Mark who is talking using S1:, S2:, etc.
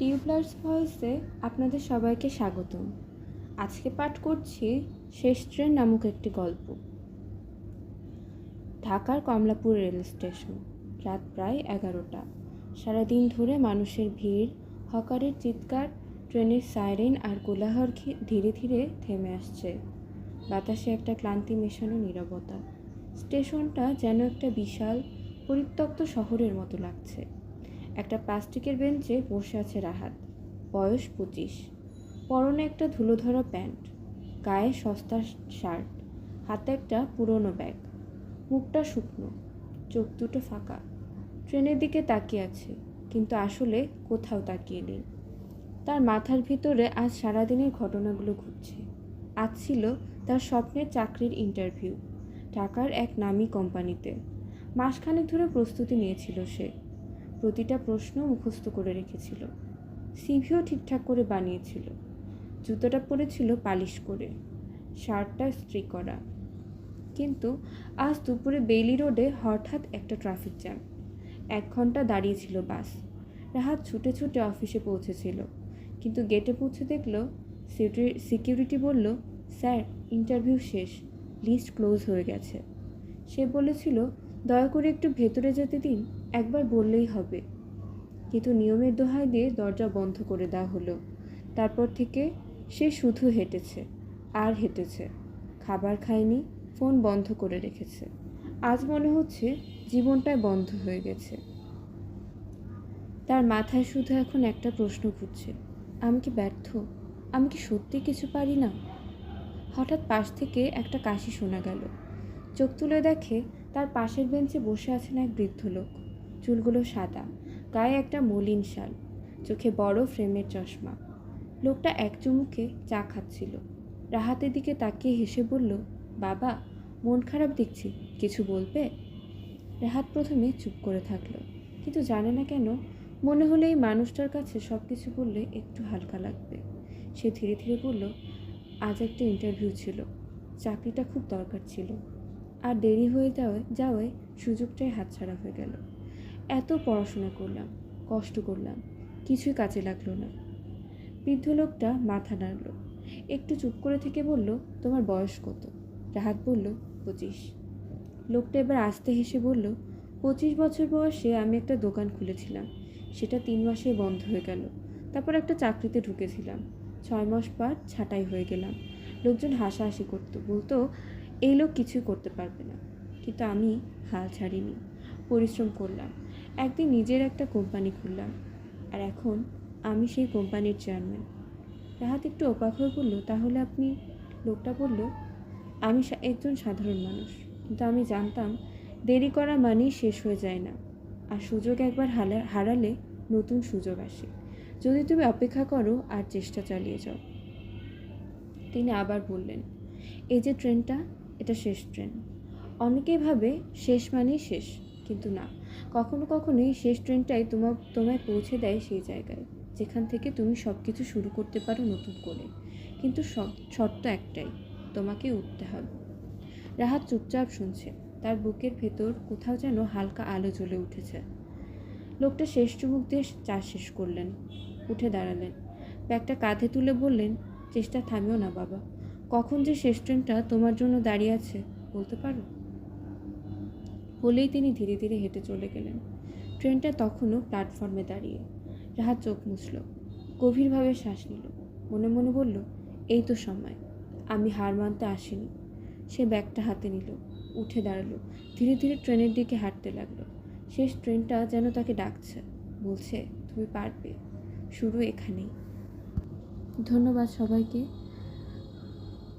S1: টিউবলার্স ভয়েসে আপনাদের সবাইকে স্বাগতম। আজকে পাঠ করছি শেষ ট্রেন নামক একটি গল্প। ঢাকার কমলাপুর রেল স্টেশন, রাত প্রায় এগারোটা। সারাদিন ধরে মানুষের ভিড়, হকারের চিৎকার, ট্রেনের সাইরেন আর কোলাহল খি- ধীরে ধীরে থেমে আসছে। বাতাসে একটা ক্লান্তি মেশানো নীরবতা। স্টেশনটা যেন একটা বিশাল, পরিত্যক্ত শহরের মতো লাগছে। একটা প্লাস্টিকের বেঞ্চে বসে আছে রাহাত। বয়স পঁচিশ। পরনে একটা ধুলোধরা প্যান্ট। গায়ে সস্তা শার্ট। হাতে একটা পুরনো ব্যাগ। মুখটা শুকনো। চোখ দুটো ফাঁকা। ট্রেনের দিকে তাকিয়ে আছে, কিন্তু আসলে কোথাও তাকিয়ে নেই। তার মাথার ভিতরে আজ সারাদিনের ঘটনাগুলো ঘুরছে। আজ ছিল তার স্বপ্নের চাকরির ইন্টারভিউ ঢাকার এক নামী কোম্পানিতে। মাসখানেক ধরে প্রস্তুতি নিয়েছিল সে। প্রতিটা প্রশ্ন মুখস্থ করে রেখেছিল। সিভিও ঠিকঠাক করে বানিয়েছিল। জুতোটা পরেছিল পালিশ করে। শার্টটা স্ত্রী করা। কিন্তু আজ দুপুরে বেইলি রোডে হঠাৎ একটা ট্রাফিক জ্যাম। এক ঘণ্টা দাঁড়িয়েছিল বাস। রাহাত ছুটে ছুটে অফিসে পৌঁছেছিল। কিন্তু গেটে পৌঁছে দেখল সিকিউরিটি বলল, স্যার, ইন্টারভিউ শেষ। লিস্ট ক্লোজ হয়ে গেছে। সে বলেছিল দয়া করে একটু ভেতরে যেতে দিন, একবার বললেই হবে। কিন্তু নিয়মের দোহাই দিয়ে দরজা বন্ধ করে দেওয়া হলো। তারপর থেকে সে শুধু হেঁটেছে, আর হেঁটেছে। খাবার খায়নি, ফোন বন্ধ করে রেখেছে। আজ মনে হচ্ছে জীবনটাই বন্ধ হয়ে গেছে। তার মাথায় শুধু এখন একটা প্রশ্ন ঘুরছে, আমি কি ব্যর্থ? আমি কি সত্যি কিছু পারি না? হঠাৎ পাশ থেকে একটা কাশি শোনা গেল। চোখ তুলে দেখে তার পাশের বেঞ্চে বসে আছেন এক বৃদ্ধ লোক। চুলগুলো সাদা, গায়ে একটা মলিন শাল, চোখে বড় ফ্রেমের চশমা। লোকটা এক চুমুকে চা খাচ্ছিল। রাহাতের দিকে তাকিয়ে হেসে বলল, বাবা, মন খারাপ দেখছি, কিছু বলবে? রাহাত প্রথমে চুপ করে থাকল, কিন্তু জানে না কেন, মনে হলো এই মানুষটার কাছে সব কিছু বললে একটু হালকা লাগবে। সে ধীরে ধীরে বলল, আজ একটা ইন্টারভিউ ছিল, চাকরিটা খুব দরকার ছিল। আর দেরি হয়ে যাওয়ায় যাওয়ায় সুযোগটাই হাতছাড়া হয়ে গেল। এত পড়াশোনা করলাম, কষ্ট করলাম, কিছুই কাজে লাগল না। বৃদ্ধ লোকটা মাথা নাড়ল, একটু চুপ করে থেকে বলল, তোমার বয়স কত? রাহাত বলল, পঁচিশ। লোকটা এবার আস্তে হেসে বলল, পঁচিশ বছর বয়সে আমি একটা দোকান খুলেছিলাম। সেটা তিন মাসে বন্ধ হয়ে গেল। তারপর একটা চাকরিতে ঢুকেছিলাম। ছয় মাস পর ছাঁটাই হয়ে গেলাম। লোকজন হাসাহাসি করতো, বলতো এই লোক কিছুই করতে পারবে না। কিন্তু আমি হাল ছাড়িনি, পরিশ্রম করলাম, একদিন নিজের একটা কোম্পানি খুললাম। আর এখন আমি সেই কোম্পানির চেয়ারম্যান রাহাত একটু অবাক হয়ে বলল, তাহলে আপনি লোকটা? বলল, আমি একজন সাধারণ মানুষ। কিন্তু আমি জানতাম দেরি করা মানেই শেষ হয়ে যায় না। আর সুযোগ একবার হারালে নতুন সুযোগ আসে। যদি তুমি অপেক্ষা করো আর চেষ্টা চালিয়ে যাও। তিনি আবার বললেন, এই যে ট্রেনটা এটা শেষ ট্রেন। অনেকেই ভাবে শেষ মানেই শেষ, কিন্তু না। কখনো কখনোই শেষ ট্রেনটাই তোমার তোমায় পৌঁছে দেয় সেই জায়গায়, যেখান থেকে তুমি সব কিছু শুরু করতে পারো নতুন করে। কিন্তু শর্ত একটাই, তোমাকে উঠতে হবে। রাহাত চুপচাপ শুনছে, তার বুকের ভেতর কোথাও যেন হালকা আলো জ্বলে উঠেছে। লোকটা শেষ চুমুক দিয়ে চা শেষ করলেন, উঠে দাঁড়ালেন। ব্যাগটা কাঁধে তুলে বললেন, চেষ্টা থামিও না বাবা। কখন যে শেষ ট্রেনটা তোমার জন্য দাঁড়িয়ে আছে, বলতে পারো? বলেই তিনি ধীরে ধীরে হেঁটে চলে গেলেন। ট্রেনটা তখনও প্ল্যাটফর্মে দাঁড়িয়ে। রাহাত চোখ মুছল। গভীরভাবে শ্বাস নিল। মনে মনে বলল, এই তো সময়। আমি হার মানতে আসিনি। সে ব্যাগটা হাতে নিল, উঠে দাঁড়াল। ধীরে ধীরে ট্রেনের দিকে হাঁটতে লাগল। শেষ ট্রেনটা যেন তাকে ডাকছে। বলছে, তুমি পারবে। শুরু এখানেই। ধন্যবাদ সবাইকে।